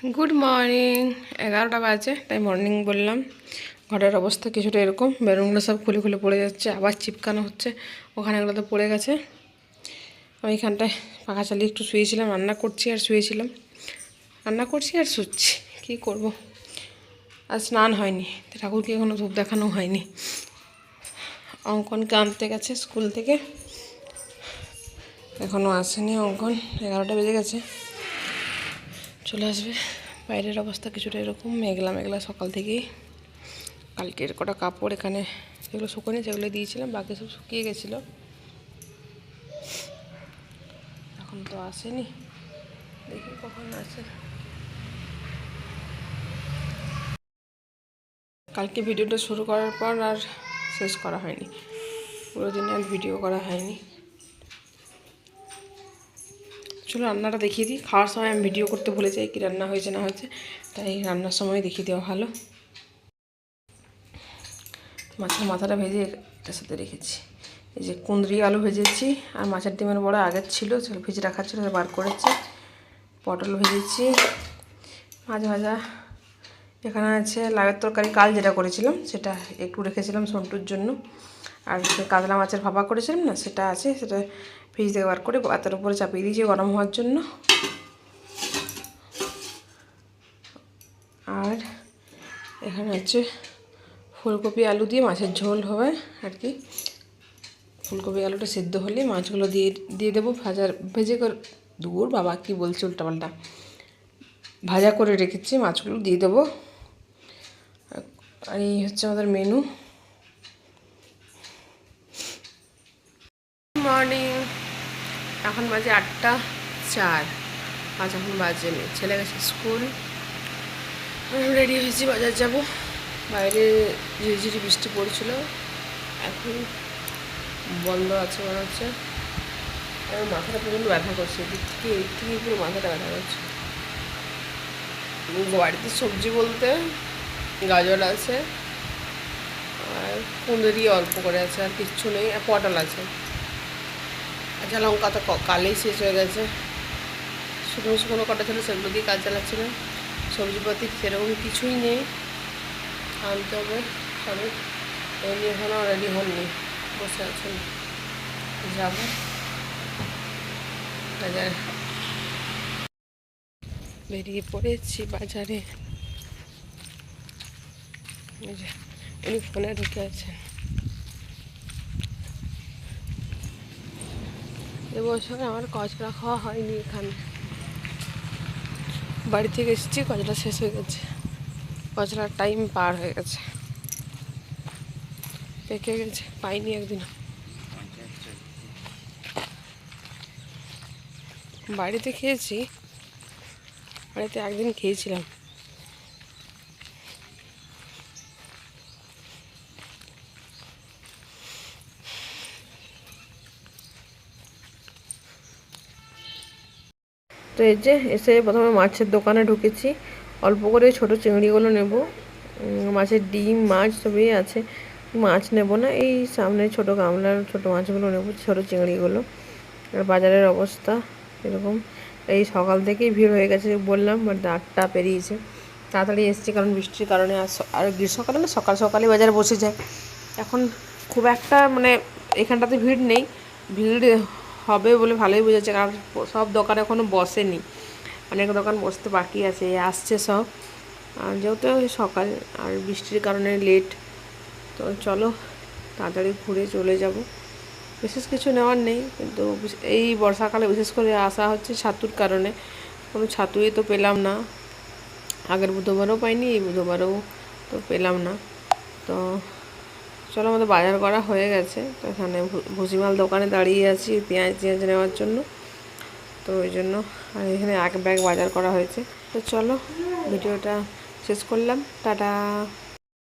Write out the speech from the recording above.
Good morning এগারোটা বাজে, তাই মর্নিং বললাম। ঘরের অবস্থা কিছুটা এরকম, বেলুনগুলো সব খুলে খুলে পড়ে যাচ্ছে, আবার চিপকানো হচ্ছে, ওখানে এগুলো তো পড়ে গেছে। আমি এখানটায় পাখা চালিয়ে একটু শুয়েছিলাম, রান্না করছি আর শুয়েছিলাম। রান্না করছি আর শুচ্ছি, কী করব? আর স্নান হয়নি, ঠাকুরকে এখনও ধূপ দেখানো হয়নি। অঙ্কনকে আনতে গেছে স্কুল থেকে এখনও আসেনি অঙ্কন, এগারোটা বেজে গেছে। চলে আসবে। বাইরের অবস্থা কিছুটা এরকম, মেঘলা মেঘলা সকাল থেকেই। কালকের কটা কাপড় এখানে যেগুলো শুকোনি সেগুলো দিয়েছিলাম, বাকি সব শুকিয়ে গেছিল। এখন তো আসেনি। দেখি কখন আসে। কালকে ভিডিওটা শুরু করার পর আর শেষ করা হয়নি। পুরো দিনে আর ভিডিও করা হয়নি। চলো রান্নাটা দেখিয়ে দিই। খাওয়ার সময় আমি ভিডিও করতে ভুলে যাই কি রান্না হয়েছে, না হয়েছে। তাই রান্নার সময় দেখিয়ে দেওয়া ভালো। মাছের মাথাটা ভেজে এটার সাথে রেখেছি। এই যে কুঁদরি আলু ভেজেছি, আর মাছের ডিমের বড় আগের ছিল সেটা ভেজে রাখার ছিল বার করেছি। পটল ভেজেছি। মাছ ভাজা এখানে আছে লাউয়ের তরকারি, কাল যেটা করেছিলাম, সেটা একটু রেখেছিলাম সন্টুর জন্য। আর কাতলা মাছের ভাপা করেছিলাম না, সেটা আছে, সেটা ফ্রিজ থেকে বার করে পাতার উপরে চাপিয়ে দিয়েছি গরম হওয়ার জন্য। আর এখানে হচ্ছে ফুলকপি, আলু দিয়ে মাছের ঝোল হবে আর কি। ফুলকপি, আলুটা সেদ্ধ হলে মাছগুলো দিয়ে দিয়ে দেবো ভাজার, ভেজে করে দূর বাবা, কি বলছে উল্টাপাল্টা। ভাজা করে রেখেছি, মাছগুলো দিয়ে দেবো। আর এই হচ্ছে আমাদের মেনু। মর্নিং এখন বাজে আটটা চার। আজ এখন বাজে নেই। ছেলে গেছে স্কুল। রেডি হয়েছি, বাজার যাব। বাইরে ঝিরিঝিরি বৃষ্টি পড়ছিল। এখন বন্ধ আছে মনে হচ্ছে। আমার মাথাটা প্রচণ্ড ব্যথা করছে। এদিক থেকে থেকে পুরো মাথাটা ব্যথা করছে। বাড়িতে সবজি বলতে গাজর আছে। আর কুঁদরি অল্প করে আছে, আর কিচ্ছু নেই। আর পটল আছে। কাঁচা লঙ্কা তো কালেই শেষ হয়ে গেছে। শুকনো শুকনো কটা ছিল সেগুলো দিয়ে কাজ চালাচ্ছিলাম সবজিপাতি সেরকম কিছুই নেই। আনতে হবে সবে। এমনি এখনও রেডি হননি। বসে আছেন যাব। বাজারে। বেরিয়ে পড়েছি বাজারে। উনি ফোনে ঢুকে আছেন। এবছর আমার কচড়া খাওয়া হয়নি এখানে। বাড়ি থেকে এসেছি কচড়া শেষ হয়ে গেছে। কচড়ার টাইম পার হয়ে গেছে। পেকে গেছে, পাইনি একদিন বাড়িতে খেয়েছি, বাড়িতে একদিন খেয়েছিলাম। তো এই যে এসে প্রথমে মাছের দোকানে ঢুকেছি। অল্প করে ছোট চিংড়িগুলো নেব। মাছের ডিম, মাছ সবই আছে। মাছ নেব না, এই সামনে ছোট গামলার ছোট মাছগুলো নেব, ছোট চিংড়িগুলো। আর বাজারের অবস্থা এরকম। এই সকাল থেকেই ভিড় হয়ে গেছে বললাম বাট আটটা পেরিয়েছে। তাড়াতাড়ি এসেছি, কারণ বৃষ্টির কারণে আর গ্রীষ্মকালে না সকাল সকালে বাজার বসে যায়। এখন খুব একটা মানে এখানটাতে ভিড় নেই। ভিড় হবে বলে ভালোই বুঝেছে কারণ সব দোকান এখনও বসেনি। অনেক দোকান বসতে বাকি আছে, আসছে সব। যেহেতু সকাল, আর বৃষ্টির কারণে লেট তো চলো তাড়াতাড়ি ঘুরে চলে যাব। বিশেষ কিছু নেওয়ার নেই, কিন্তু এই বর্ষাকালে বিশেষ করে আসা হচ্ছে ছাতুর কারণে। কোনো ছাতুই তো পেলাম না। আগের বুধবারও পাইনি, এই বুধবারও তো পেলাম না। তো চলো আমাদের বাজার করা হয়ে গেছে। তো এখানে ভুসিমাল দোকানে দাঁড়িয়ে আছি পেঁয়াজ টিয়াজ নেওয়ার জন্য। তো ওই জন্য আর এখানে এক ব্যাগ বাজার করা হয়েছে। তো চলো ভিডিওটা শেষ করলাম। টাটা।